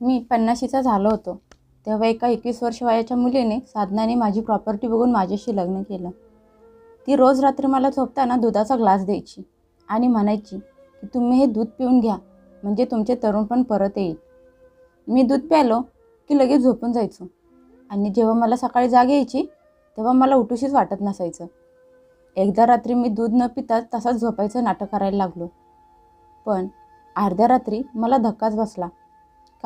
मी पन्नाशीचा झालो होतो. तेव्हा एका एकवीस वर्ष वयाच्या मुलीने साधनाने माझी प्रॉपर्टी बघून माझ्याशी लग्न केलं. ती रोज रात्री मला झोपताना दुधाचा ग्लास द्यायची आणि म्हणायची की तुम्ही हे दूध पिऊन घ्या म्हणजे तुमचे तरुणपण परत येईल. मी दूध प्यालो की लगेच झोपून जायचो. आणि जेव्हा मला सकाळी जाग यायची तेव्हा मला उठूशीच वाटत नसायचं. एकदा रात्री मी दूध न पिताच तसाच झोपायचं नाटक करायला लागलो. पण अर्ध्या रात्री मला धक्काच बसला.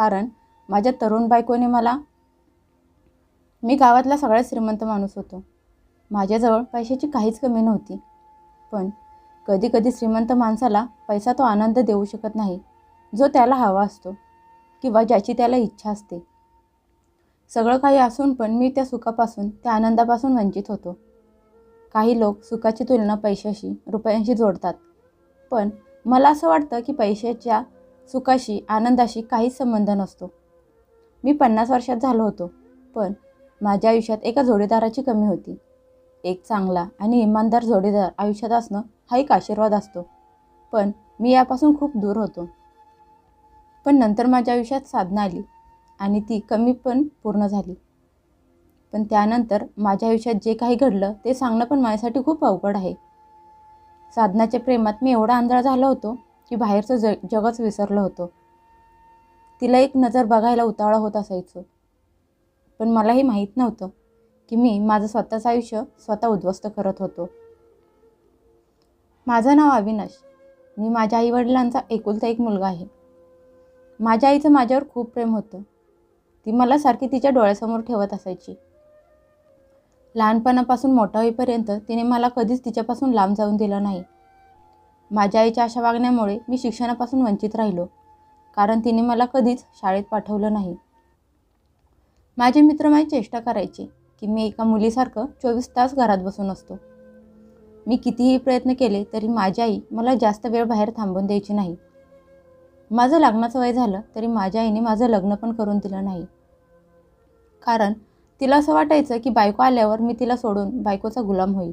कारण माझ्या तरुण बायकोने मला मी गावातला सगळ्यात श्रीमंत माणूस होतो. माझ्याजवळ पैशाची काहीच कमी नव्हती. पण कधी कधी श्रीमंत माणसाला पैसा तो आनंद देऊ शकत नाही जो त्याला हवा असतो किंवा ज्याची त्याला इच्छा असते. सगळं काही असून पण मी त्या सुखापासून त्या आनंदापासून वंचित होतो. काही लोक सुखाची तुलना पैशाशी रुपयांशी जोडतात. पण मला असं वाटतं की पैशाच्या सुखाशी आनंदाशी काहीच संबंध नसतो. मी पन्नास वर्षात झालो होतो पण माझ्या आयुष्यात एका जोडीदाराची कमी होती. एक चांगला आणि इमानदार जोडीदार आयुष्यात असणं हा एक आशीर्वाद असतो. पण मी यापासून खूप दूर होतो. पण नंतर माझ्या आयुष्यात साधना आली आणि ती कमी पण पूर्ण झाली. पण त्यानंतर माझ्या आयुष्यात जे काही घडलं ते सांगणं पण माझ्यासाठी खूप अवघड आहे. साधनाच्या प्रेमात मी एवढा आंधळा झालो होतो की बाहेरचं ज जगच विसरलं होतं. तिला एक नजर बघायला उतावळा होत असायचं. पण मलाही माहीत नव्हतं की मी माझं स्वतःचं आयुष्य स्वतः उद्ध्वस्त करत होतो. माझं नाव अविनाश. मी माझ्या आईवडिलांचा एकुलता एक मुलगा आहे. माझ्या आईचं माझ्यावर खूप प्रेम होतं. ती मला सारखी तिच्या डोळ्यासमोर ठेवत असायची. लहानपणापासून मोठा होईपर्यंत तिने मला कधीच तिच्यापासून लांब जाऊन दिलं नाही. माझ्या आईच्या अशा वागण्यामुळे मी शिक्षणापासून वंचित राहिलो कारण तिने मला कधीच शाळेत पाठवलं नाही. माझे मित्र माझी चेष्टा करायचे की मी एका मुलीसारखं चोवीस तास घरात बसून असतो. मी कितीही प्रयत्न केले तरी माझी आई मला जास्त वेळ बाहेर थांबून द्यायची नाही. माझं लग्नाचं वय झालं तरी माझ्या आईने माझं लग्न पण करून दिलं नाही. कारण तिला असं वाटायचं की बायको आल्यावर मी तिला सोडून बायकोचा गुलाम होईल.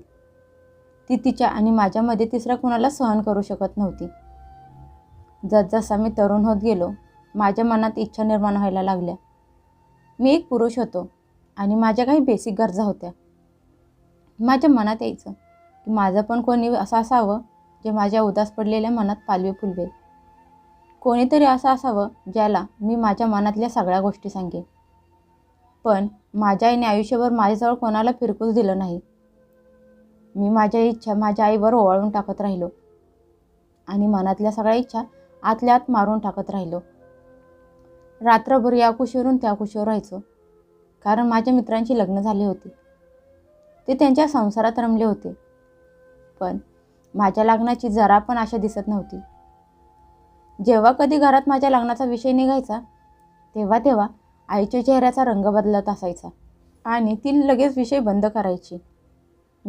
ती तिच्या आणि माझ्यामध्ये तिसऱ्या कुणाला सहन करू शकत नव्हती. जसजसा मी तरुण होत गेलो माझ्या मनात इच्छा निर्माण व्हायला लागल्या. मी एक पुरुष होतो आणि माझ्या काही बेसिक गरजा होत्या. माझ्या मनात यायचं की माझं पण कोणी असं असावं जे माझ्या उदास पडलेल्या मनात पालवे फुलवेल कोणीतरी असं असावं ज्याला मी माझ्या मनातल्या सगळ्या गोष्टी सांगेन. पण माझ्या आईने आयुष्यभर माझ्याजवळ कोणाला फिरकूच दिलं नाही. मी माझ्या इच्छा माझ्या आईवर ओवाळून टाकत राहिलो. आणि मनातल्या सगळ्या इच्छा आतल्या आत मारून टाकत राहिलो. रात्रभर या कुशीवरून त्या कुशीवर राहायचो. कारण माझ्या मित्रांची लग्न झाली होती. ते त्यांच्या संसारात रमले होते. पण माझ्या लग्नाची जरा पण आशा दिसत नव्हती. जेव्हा कधी घरात माझ्या लग्नाचा विषय निघायचा तेव्हा तेव्हा आईच्या चेहऱ्याचा रंग बदलत असायचा. आणि ती लगेच विषय बंद करायची.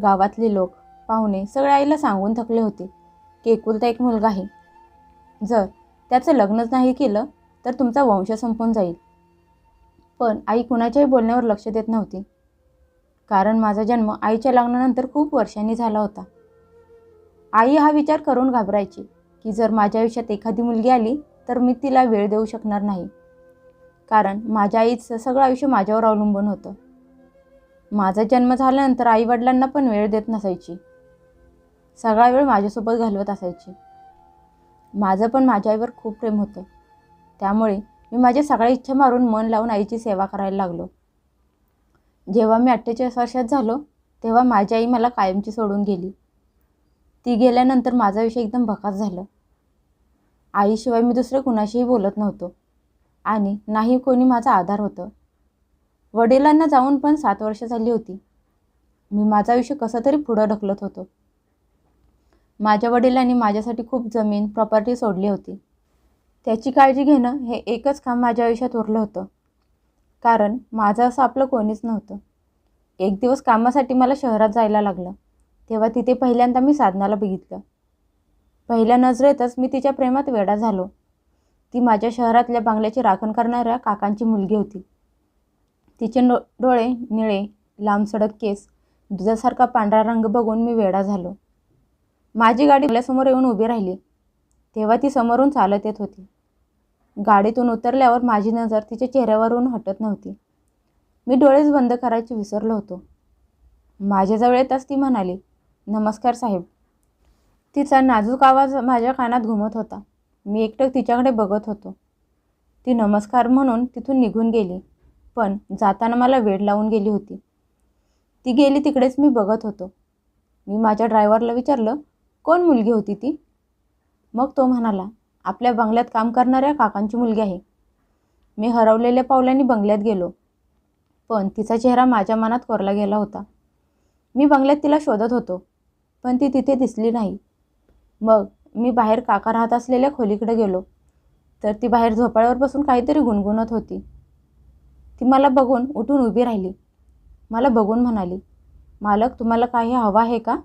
गावातले लोक पाहुणे सगळे आईला सांगून थकले होते. की एकुलता एक मुलगा आहे जर त्याचं लग्नच नाही केलं तर तुमचा वंश संपून जाईल. पण आई कुणाच्याही बोलण्यावर लक्ष देत नव्हती. कारण माझा जन्म आईच्या लग्नानंतर खूप वर्षांनी झाला होता. आई हा विचार करून घाबरायची की जर माझ्या आयुष्यात एखादी मुलगी आली तर मी तिला वेळ देऊ शकणार नाही. कारण माझ्या आईचं सगळं आयुष्य माझ्यावर अवलंबून होतं. माझा जन्म झाल्यानंतर आईवडिलांना पण वेळ देत नसायची. सगळा वेळ माझ्यासोबत घालवत असायची. माझं पण माझ्या आईवर खूप प्रेम होतं. त्यामुळे मी माझ्या सगळ्या इच्छा मारून मन लावून आईची सेवा करायला लागलो. जेव्हा मी अठ्ठेचाळीस वर्षात झालो तेव्हा माझी आई मला कायमची सोडून गेली. ती गेल्यानंतर माझा विषय एकदम भकास झालं. आईशिवाय मी दुसरं कुणाशीही बोलत नव्हतो. आणि नाही कोणी माझा आधार होतं. वडिलांना जाऊन पण सात वर्ष झाली होती. मी माझं आयुष्य कसं तरी पुढं ढकलत होतो. माझ्या वडिलांनी माझ्यासाठी खूप जमीन प्रॉपर्टी सोडली होती. त्याची काळजी घेणं हे एकच काम माझ्या आयुष्यात उरलं होतं. कारण माझं असं आपलं कोणीच नव्हतं. एक दिवस कामासाठी मला शहरात जायला लागलं. तेव्हा तिथे पहिल्यांदा मी साधनाला बघितलं. पहिल्या नजरेतच मी तिच्या प्रेमात वेडा झालो. ती माझ्या शहरातल्या बांगल्याची राखण करणाऱ्या काकांची मुलगी होती. तिचे नो डोळे निळे लांब सडक केस दुधासारखा पांढरा रंग बघून मी वेडा झालो. माझी गाडी आपल्यासमोर येऊन उभी राहिली. तेव्हा ती समोरून चालत येत होती. गाडीतून उतरल्यावर माझी नजर तिच्या चेहऱ्यावरून हटत नव्हती. मी डोळेच बंद करायचे विसरलो होतो. माझ्याजवळ येताच ती म्हणाली नमस्कार साहेब. तिचा नाजूक आवाज माझ्या कानात घुमत होता. मी एकटक तिच्याकडे बघत होतो. ती नमस्कार म्हणून तिथून निघून गेली. पण जाताना मला वेळ लावून गेली होती. ती गेली तिकडेच मी बघत होतो. मी माझ्या ड्रायव्हरला विचारलं कोण मुलगी होती ती? मग तो म्हणाला आपल्या बंगल्यात काम करणाऱ्या काकांची मुलगी आहे. मी हरवलेल्या पावलांनी बंगल्यात गेलो पण तिचा चेहरा माझ्या मनात कोरला गेला होता. मी बंगल्यात तिला शोधत होतो पण ती तिथे दिसली नाही. मग मी बाहेर काका राहत असलेल्या खोलीकडे गेलो तर ती बाहेर झोपाळ्यावर बसून काहीतरी गुणगुणत होती. ती मला बघून उठून उभी राहिली. मला बघून म्हणाली मालक तुम्हाला काही हवं आहे का?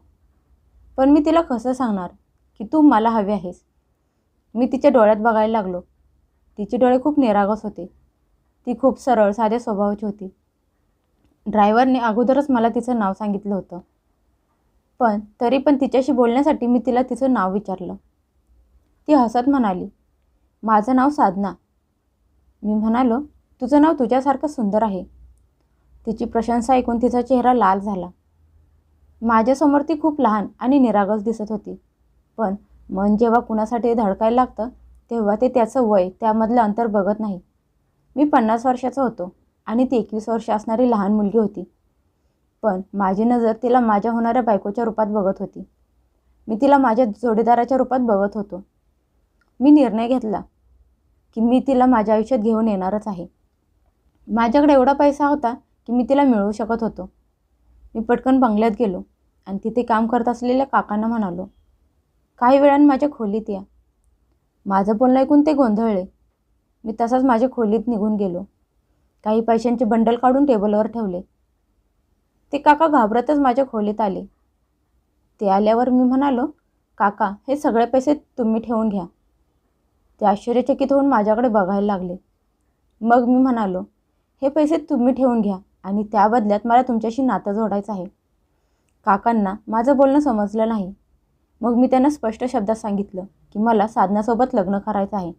पण मी तिला कसं सांगणार की तू मला हवे आहेस? मी तिच्या डोळ्यात बघायला लागलो. तिचे डोळे खूप निरागस होते. ती खूप सरळ साध्या स्वभावाची होती. ड्रायव्हरने अगोदरच मला तिचं नाव सांगितलं होतं. पण तरी पण तिच्याशी बोलण्यासाठी मी तिला तिचं नाव विचारलं. ती हसत म्हणाली माझं नाव साधना. मी म्हणालो तुझं नाव तुझ्यासारखं सुंदर आहे. तिची प्रशंसा ऐकून तिचा चेहरा लाल झाला. माझ्यासमोर ती खूप लहान आणि निरागस दिसत होती. पण मन जेव्हा कुणासाठी धडकायला लागतं तेव्हा ते त्याचं वय त्यामधलं अंतर बघत नाही. मी पन्नास वर्षाचा होतो आणि ती एकवीस वर्ष असणारी लहान मुलगी होती. पण माझी नजर तिला माझ्या होणाऱ्या बायकोच्या रूपात बघत होती. मी तिला माझ्या जोडीदाराच्या रूपात बघत होतो. मी निर्णय घेतला की मी तिला माझ्या आयुष्यात घेऊन येणारच आहे. माझ्याकडे एवढा पैसा होता की मी तिला मिळवू शकत होतो. मी पटकन बंगल्यात गेलो आणि तिथे काम करत असलेल्या काकांना म्हणालो काही वेळानं माझ्या खोलीत या. माझं बोलणं ऐकून ते गोंधळले. मी तसाच माझ्या खोलीत निघून गेलो. काही पैशांचे बंडल काढून टेबलवर ठेवले. ते काका घाबरतच माझ्या खोलीत आले. ते आल्यावर मी म्हणालो काका हे सगळे पैसे तुम्ही ठेवून घ्या. ते आश्चर्यचकित होऊन माझ्याकडे बघायला लागले. मग मी म्हणालो हे पैसे तुम्ही ठेवून घ्या आणि त्या बदल्यात मला तुमच्याशी नातं जोडायचं आहे. काकांना माझं बोलणं समजलं नाही. मग मी त्यांना स्पष्ट शब्दात सांगितलं की मला साधनासोबत लग्न करायचं आहे.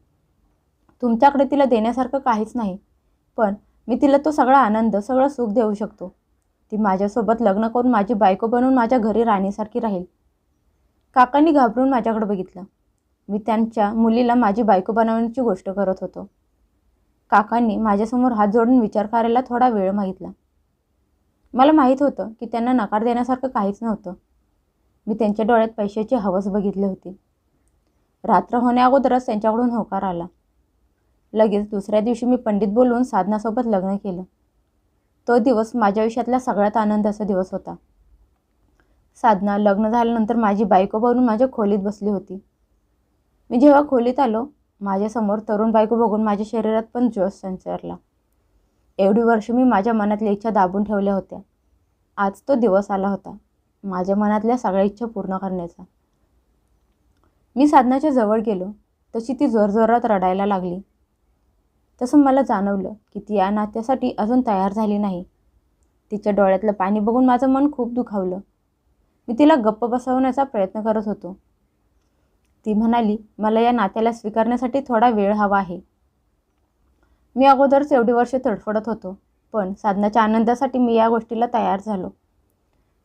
तुमच्याकडे तिला देण्यासारखं काहीच नाही पण मी तिला तो सगळा आनंद सगळं सुख देऊ शकतो. ती माझ्यासोबत लग्न करून माझी बायको बनवून माझ्या घरी राहण्यासारखी राहील. काकांनी घाबरून माझ्याकडे बघितलं. मी त्यांच्या मुलीला माझी बायको बनवण्याची गोष्ट करत होतो. काकांनी माझ्यासमोर हात जोडून विचार करायला थोडा वेळ मागितला. मला माहीत होतं की त्यांना नकार देण्यासारखं काहीच नव्हतं. मी त्यांच्या डोळ्यात पैशाची हवस बघितली होती. रात्र होण्याअगोदरच त्यांच्याकडून होकार आला. लगेच दुसऱ्या दिवशी मी पंडित बोलवून साधनासोबत लग्न केलं. तो दिवस माझ्या आयुष्यातला सगळ्यात आनंदाचा दिवस होता. साधना लग्न झाल्यानंतर माझी बायको बनून माझ्या खोलीत बसली होती. मी जेव्हा खोलीत आलो माझ्यासमोर तरुण बायको बघून माझ्या शरीरात पण जोश संचारला. एवढी वर्ष मी माझ्या मनातल्या इच्छा दाबून ठेवल्या होत्या. आज तो दिवस आला होता. माझ्या मनातल्या सगळ्या इच्छा पूर्ण करण्याचा. मी साधनाच्या जवळ गेलो. तशी ती जोरजोरात रडायला लागली. तसं मला जाणवलं की ती या नात्यासाठी अजून तयार झाली नाही. तिच्या डोळ्यातलं पाणी बघून माझं मन खूप दुखावलं. मी तिला गप्प बसवण्याचा प्रयत्न करत होतो. ती म्हणाली मला या नात्याला स्वीकारण्यासाठी थोडा वेळ हवा आहे. मी अगोदरच एवढी वर्ष तडफडत होतो पण साधनाच्या आनंदासाठी मी या गोष्टीला तयार झालो.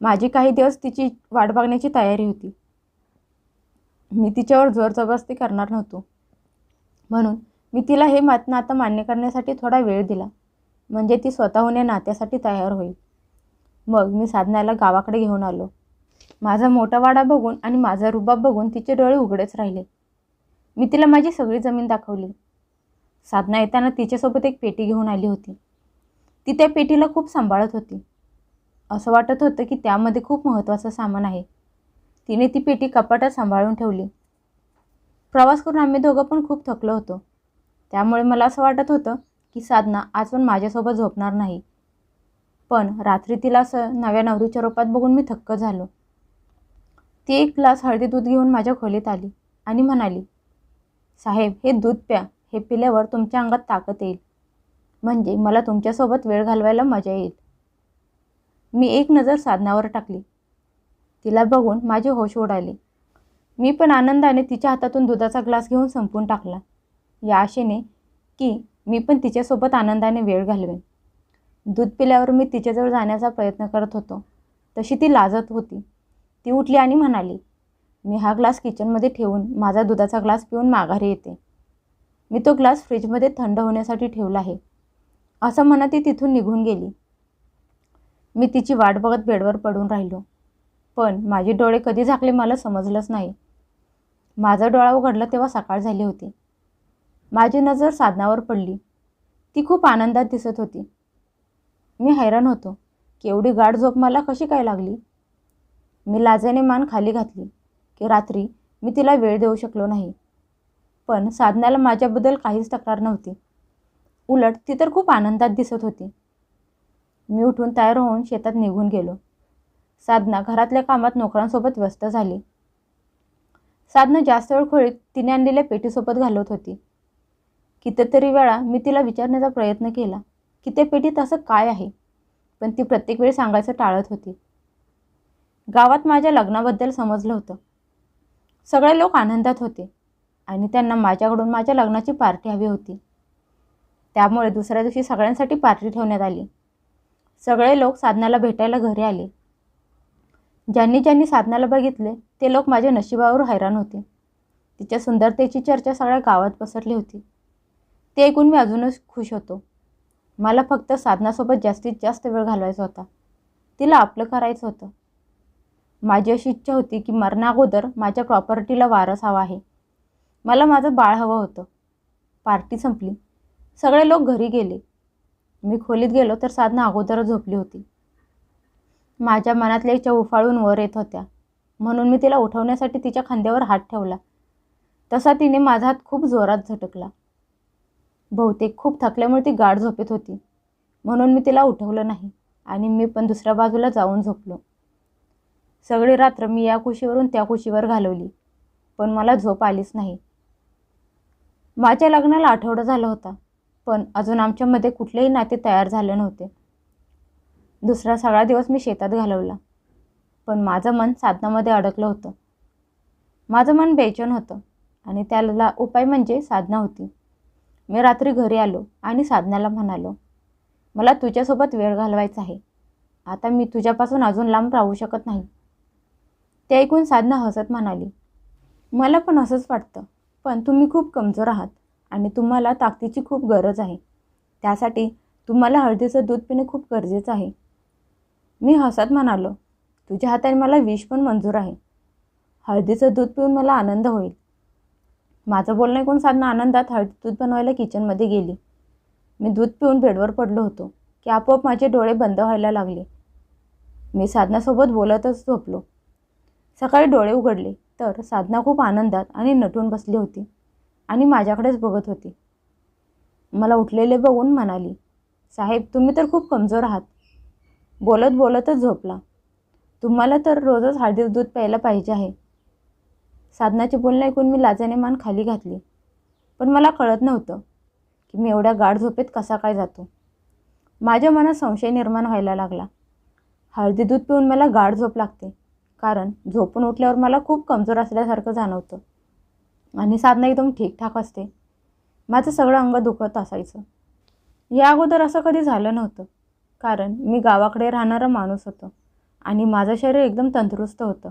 माझी काही दिवस तिची वाट बघण्याची तयारी होती. मी तिच्यावर जोर जबरदस्ती करणार नव्हतो. म्हणून मी तिला हे मात नातं मान्य करण्यासाठी थोडा वेळ दिला म्हणजे ती स्वतःहून या नात्यासाठी तयार होईल. मग मी साधनाला गावाकडे घेऊन आलो. माझा मोठा वाडा बघून आणि माझा रुबाब बघून तिचे डोळे उघडेच राहिले. मी तिला माझी सगळी जमीन दाखवली. साधना येताना तिच्यासोबत एक पेटी घेऊन आली होती. ती त्या पेटीला खूप सांभाळत होती. असं वाटत होतं की त्यामध्ये खूप महत्त्वाचं सामान आहे. तिने ती पेटी कपाटात सांभाळून ठेवली. प्रवास करून आम्ही दोघं पण खूप थकलो होतो. त्यामुळे मला असं वाटत होतं की साधना आज पण माझ्यासोबत झोपणार नाही. पण रात्री तिला असं नव्या नवरीच्या रूपात बघून मी थक्क झालो. ती एक ग्लास हळदी दूध घेऊन माझ्या खोलीत आली आणि म्हणाली साहेब हे दूध प्या. हे पिल्यावर तुमच्या अंगात ताकद येईल. म्हणजे मला तुमच्यासोबत वेळ घालवायला मजा येईल. मी एक नजर साधनावर टाकली. तिला बघून माझे होश उडाले मी पण आनंदाने तिच्या हातातून दुधाचा ग्लास घेऊन संपून टाकला. या आशेने की मी पण तिच्यासोबत आनंदाने वेळ घालवेन. दूध पिल्यावर मी तिच्याजवळ जाण्याचा प्रयत्न करत होतो. तशी ती लाजत होती. ती उठली आणि म्हणाली मी हा ग्लास किचनमध्ये ठेवून माझा दुधाचा ग्लास पिऊन माघारी येते. मी तो ग्लास फ्रीजमध्ये थंड होण्यासाठी ठेवला आहे. असं म्हणा ती तिथून निघून गेली. मी तिची वाट बघत बेडवर पडून राहिलो. पण माझे डोळे कधी झाकले मला समजलंच नाही. माझा डोळा उघडला तेव्हा सकाळ झाली होती. माझी नजर साधनावर पडली. ती खूप आनंदात दिसत होती. मी हैराण होतो केवढी गाढ झोप मला कशी काय लागली? मी लाजेने मान खाली घातली की रात्री मी तिला वेळ देऊ शकलो नाही. पण साधनाला माझ्याबद्दल काहीच तक्रार नव्हती. उलट ती तर खूप आनंदात दिसत होती. मी उठून तयार होऊन शेतात निघून गेलो. साधना घरातल्या कामात नोकरांसोबत व्यस्त झाली. साधना जास्त वेळ खोळीत तिने आणलेल्या पेटीसोबत घालवत होती. कितीतरी वेळा मी तिला विचारण्याचा प्रयत्न केला की त्या पेटीत असं काय आहे? पण ती प्रत्येक वेळी सांगायचं टाळत होती. गावात माझ्या लग्नाबद्दल समजलं होतं. सगळे लोक आनंदात होते आणि त्यांना माझ्याकडून माझ्या लग्नाची पार्टी हवी होती. त्यामुळे दुसऱ्या दिवशी सगळ्यांसाठी पार्टी ठेवण्यात आली. सगळे लोक साधनाला भेटायला घरी आले. ज्यांनी ज्यांनी साधनाला बघितले ते लोक माझ्या नशिबावर हैराण होते. तिच्या सुंदरतेची चर्चा सगळ्या गावात पसरली होती. ते ऐकून मी अजूनच खुश होतो. मला फक्त साधनासोबत जास्तीत जास्त वेळ घालवायचा होता. तिला आपलं करायचं होतं. माझी अशी इच्छा होती की मरणागोदर माझ्या प्रॉपर्टीला वारस हवा आहे. मला माझं बाळ हवं होतं. पार्टी संपली. सगळे लोक घरी गेले. मी खोलीत गेलो तर साधना अगोदरच झोपली होती. माझ्या मनातल्या इच्छा उफाळून वर येत होत्या. म्हणून मी तिला उठवण्यासाठी तिच्या खांद्यावर हात ठेवला. तसा तिने माझा हात खूप जोरात झटकला. बहुतेक खूप थकल्यामुळे ती गाढ झोपेत होती. म्हणून मी तिला उठवलं नाही आणि मी पण दुसऱ्या बाजूला जाऊन झोपलो. सगळी रात्र मी या कुशीवरून त्या कुशीवर घालवली पण मला झोप आलीच नाही. माझ्या लग्नाला आठवडा झाला होता पण अजून आमच्यामध्ये कुठलेही नाते तयार झाले नव्हते. दुसरा सगळा दिवस मी शेतात घालवला पण माझं मन साधनामध्ये अडकलं होतं. माझं मन बेचैन होतं आणि त्याला उपाय म्हणजे साधना होती. मी रात्री घरी आलो आणि साधनाला म्हणालो मला तुझ्यासोबत वेळ घालवायचा आहे. आता मी तुझ्यापासून अजून लांब राहू शकत नाही. ते ऐकून साधना हसत म्हणाली मला पण असंच वाटतं पण तुम्ही खूप कमजोर आहात आणि तुम्हाला ताकदीची खूप गरज आहे. त्यासाठी तुम्हाला हळदीचं दूध पिणं खूप गरजेचं आहे. मी हसत म्हणालो तुझ्या हाताने मला विष पण मंजूर आहे. हळदीचं दूध पिऊन मला आनंद होईल. माझं बोलणं ऐकून साधना आनंदात हळदी दूध बनवायला किचनमध्ये गेली. मी दूध पिऊन बेडवर पडलो होतो की आपोआप माझे डोळे बंद व्हायला लागले. मी साधनासोबत बोलतच झोपलो. सकाळी डोळे उघडले तर साधना खूप आनंदात आणि नटून बसली होती आणि माझ्याकडेच बघत होती. मला उठलेले बघून म्हणाली साहेब तुम्ही तर खूप कमजोर आहात. बोलत बोलतच झोपला. तुम्हाला तर रोजच हळदी दूध प्यायला पाहिजे आहे. साधनाचे बोलणे ऐकून मी लाजाने मान खाली घातली. पण मला कळत नव्हतं की मी एवढ्या गाढ झोपेत कसा काय जातो. माझ्या मनात संशय निर्माण व्हायला लागला. हळदी दूध पिऊन मला गाढ झोप लागते. कारण झोपून उठल्यावर मला खूप कमजोर असल्यासारखं जाणवतं. आणि साधना एकदम ठीकठाक असते. माझं सगळं अंग दुखत असायचं. या अगोदर असं कधी झालं नव्हतं. कारण मी गावाकडे राहणारा माणूस होतो आणि माझं शरीर एकदम तंदुरुस्त होतं.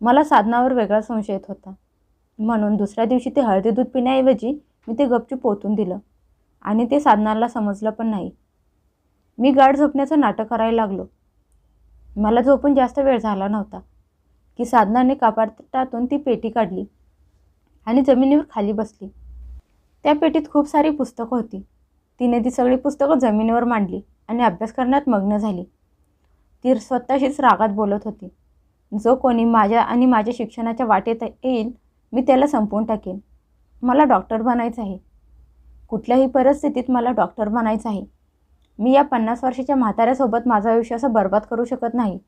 मला साधनावर वेगळा संशय येत होता. म्हणून दुसऱ्या दिवशी ते हळदी दूध पिण्याऐवजी मी ते गपचूप पोतून दिलं. आणि ते साधनाला समजलं पण नाही. मी गाढ झोपण्याचं नाटक करायला लागलो. मला झोपून जास्त वेळ झाला नव्हता की साधनाने कपाटातून ती पेटी काढली आणि जमिनीवर खाली बसली. त्या पेटीत खूप सारी पुस्तकं होती. तिने ती सगळी पुस्तकं जमिनीवर मांडली आणि अभ्यास करण्यात मग्न झाली. ती स्वतःशीच रागात बोलत होती. जो कोणी माझ्या आणि माझ्या शिक्षणाच्या वाटेत येईल मी त्याला संपवून टाकेन. मला डॉक्टर बनायचं आहे. कुठल्याही परिस्थितीत मला डॉक्टर बनायचं आहे. मी या पन्नास वर्षाच्या म्हाताऱ्यासोबत माझं आयुष्य असं बर्बाद करू शकत नाही.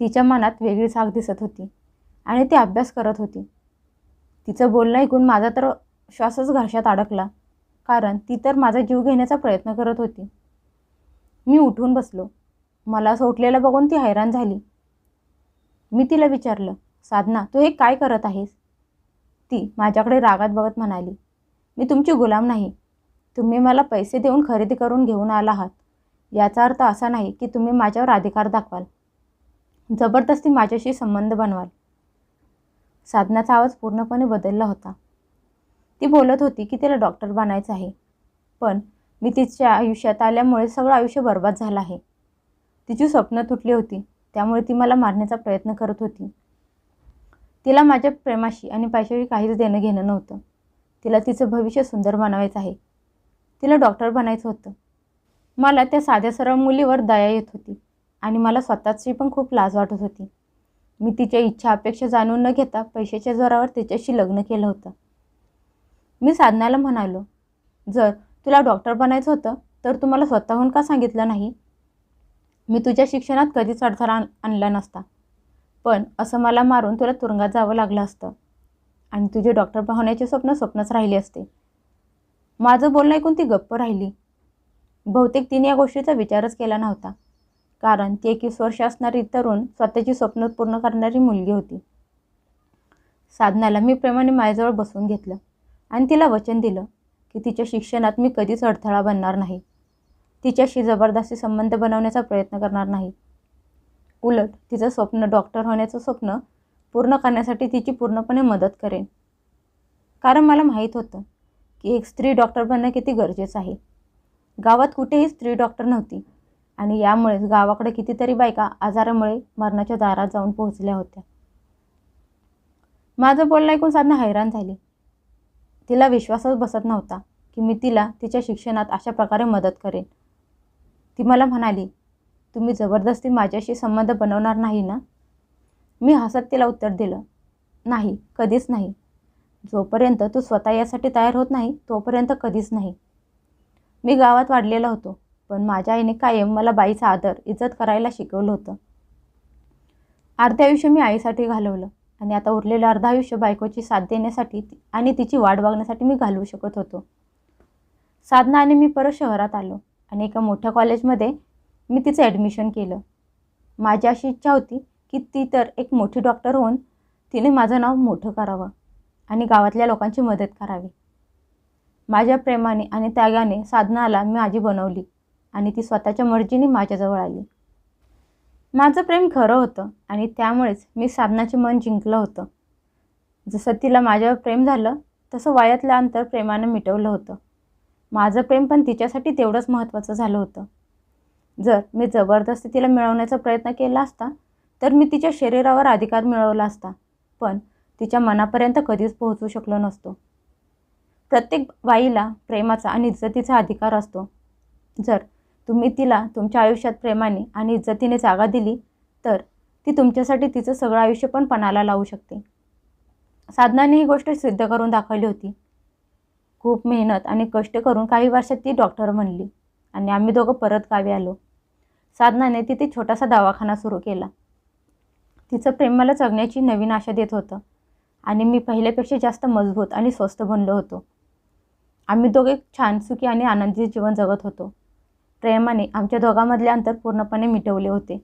तिच्या मनात वेगळी साग दिसत होती आणि ती अभ्यास करत होती. तिचं बोलणं ऐकून माझा तर श्वासच घरशात अडकला कारण ती तर माझा जीव घेण्याचा प्रयत्न करत होती. मी उठून बसलो. मला सोटलेलं बघून ती हैराण झाली. मी तिला विचारलं साधना तू हे काय करत आहेस? ती माझ्याकडे रागात बघत म्हणाली मी तुमची गुलाम नाही. तुम्ही मला पैसे देऊन खरेदी करून घेऊन आला आहात. याचा अर्थ असा नाही की तुम्ही माझ्यावर अधिकार दाखवाल. जबरदस्ती माझ्याशी संबंध बनवाल. साधनाचा आवाज पूर्णपणे बदलला होता. ती बोलत होती की तिला डॉक्टर बनायचं आहे. पण मी तिच्या आयुष्यात आल्यामुळे सगळं आयुष्य बर्बाद झालं आहे. तिची स्वप्न तुटली होती. त्यामुळे ती मला मारण्याचा प्रयत्न करत होती. तिला माझ्या प्रेमाशी आणि पैशाशी काहीच देणं घेणं नव्हतं. तिला तिचं भविष्य सुंदर बनवायचं आहे. तिला डॉक्टर बनायचं होतं. मला त्या साध्या सरळ मुलीवर दया येत होती आणि मला स्वतःची पण खूप लाज वाटत होती. मी तिच्या इच्छा अपेक्षा जाणून न घेता पैशाच्या जोरावर तिच्याशी लग्न केलं होतं. मी साधनाला म्हणालो जर तुला डॉक्टर बनायचं होतं तर तू मला स्वतःहून का सांगितलं नाही? मी तुझ्या शिक्षणात कधीच अडथळा आणला नसता. पण असं मला मारून तुला तुरुंगात जावं लागलं असतं आणि तुझे डॉक्टर पाहण्याचे स्वप्न स्वप्नच राहिले असते. माझं बोलणं ऐकून ती गप्प राहिली. बहुतेक तिने या गोष्टीचा विचारच केला नव्हता. कारण ती एकवीस वर्ष असणारी तरुण स्वतःची स्वप्न पूर्ण करणारी मुलगी होती. साधनाला मी प्रेमाने माझ्याजवळ बसवून घेतलं आणि तिला वचन दिलं की तिच्या शिक्षणात मी कधीच अडथळा बनणार नाही. तिच्याशी जबरदस्ती संबंध बनवण्याचा प्रयत्न करणार नाही. उलट तिचं स्वप्न डॉक्टर होण्याचं स्वप्न पूर्ण करण्यासाठी तिची पूर्णपणे मदत करेन. कारण मला माहीत होतं की एक स्त्री डॉक्टर बनणं किती गरजेचं आहे. गावात कुठेही स्त्री डॉक्टर नव्हती आणि यामुळेच गावाकडे कितीतरी बायका आजारामुळे मरणाच्या दारात जाऊन पोहोचल्या होत्या. माझं बोलणं ऐकून साधना हैराण झाली. तिला विश्वासच बसत नव्हता की मी तिला तिच्या शिक्षणात अशा प्रकारे मदत करेन. ती मला म्हणाली तुम्ही जबरदस्ती माझ्याशी संबंध बनवणार नाही ना? मी हसत तिला उत्तर दिलं नाही कधीच नाही. जोपर्यंत तू स्वतः यासाठी तयार होत नाही तोपर्यंत कधीच नाही. मी गावात वाढलेला होतो पण माझ्या आईने कायम मला बाईचा आदर इज्जत करायला शिकवलं होतं. अर्धे आयुष्य मी आईसाठी घालवलं आणि आता उरलेलं अर्ध आयुष्य बायकोची साथ देण्यासाठी आणि तिची वाट बघण्यासाठी मी घालवू शकत होतो. साधना आणि मी परत शहरात आलो आणि एका मोठ्या कॉलेजमध्ये मी तिचं ॲडमिशन केलं. माझी अशी इच्छा होती की ती तर एक मोठी डॉक्टर होऊन तिने माझं नाव मोठं करावं. आणि गावातल्या लोकांची मदत करावी. माझ्या प्रेमाने आणि त्यागाने साधनाला मी माझी बनवली आणि ती स्वतःच्या मर्जीने माझ्याजवळ आली. माझं प्रेम खरं होतं आणि त्यामुळेच मी साधनाचे मन जिंकलं होतं. जसं तिला माझ्यावर प्रेम झालं तसं वयातलं अंतर प्रेमानं मिटवलं होतं. माझं प्रेम पण तिच्यासाठी तेवढंच महत्त्वाचं झालं होतं. जर मी जबरदस्ती तिला मिळवण्याचा प्रयत्न केला असता तर मी तिच्या शरीरावर अधिकार मिळवला असता. पण तिच्या मनापर्यंत कधीच पोहोचू शकलो नसतो. प्रत्येक बाईला प्रेमाचा आणि इज्जतीचा अधिकार असतो. जर तुम्ही तिला तुमच्या आयुष्यात प्रेमाने आणि इज्जतीने जागा दिली तर ती तुमच्यासाठी तिचं सगळं आयुष्य पण पणाला लावू शकते. साधनाने ही गोष्ट सिद्ध करून दाखवली होती. खूप मेहनत आणि कष्ट करून काही वर्षात ती डॉक्टर बनली आणि आम्ही दोघं परत गावी आलो. साधनाने तिथे छोटासा दवाखाना सुरू केला. तिचं प्रेम मला जगण्याची नवीन आशा देत होतं. आणि मी पहिल्यापेक्षा जास्त मजबूत आणि स्वस्थ बनलो होतो. आम्ही दोघे छान सुखी आणि आनंदी जीवन जगत होतो. प्रेमाने आमच्या दोघांमधले अंतर पूर्णपणे मिटवले होते.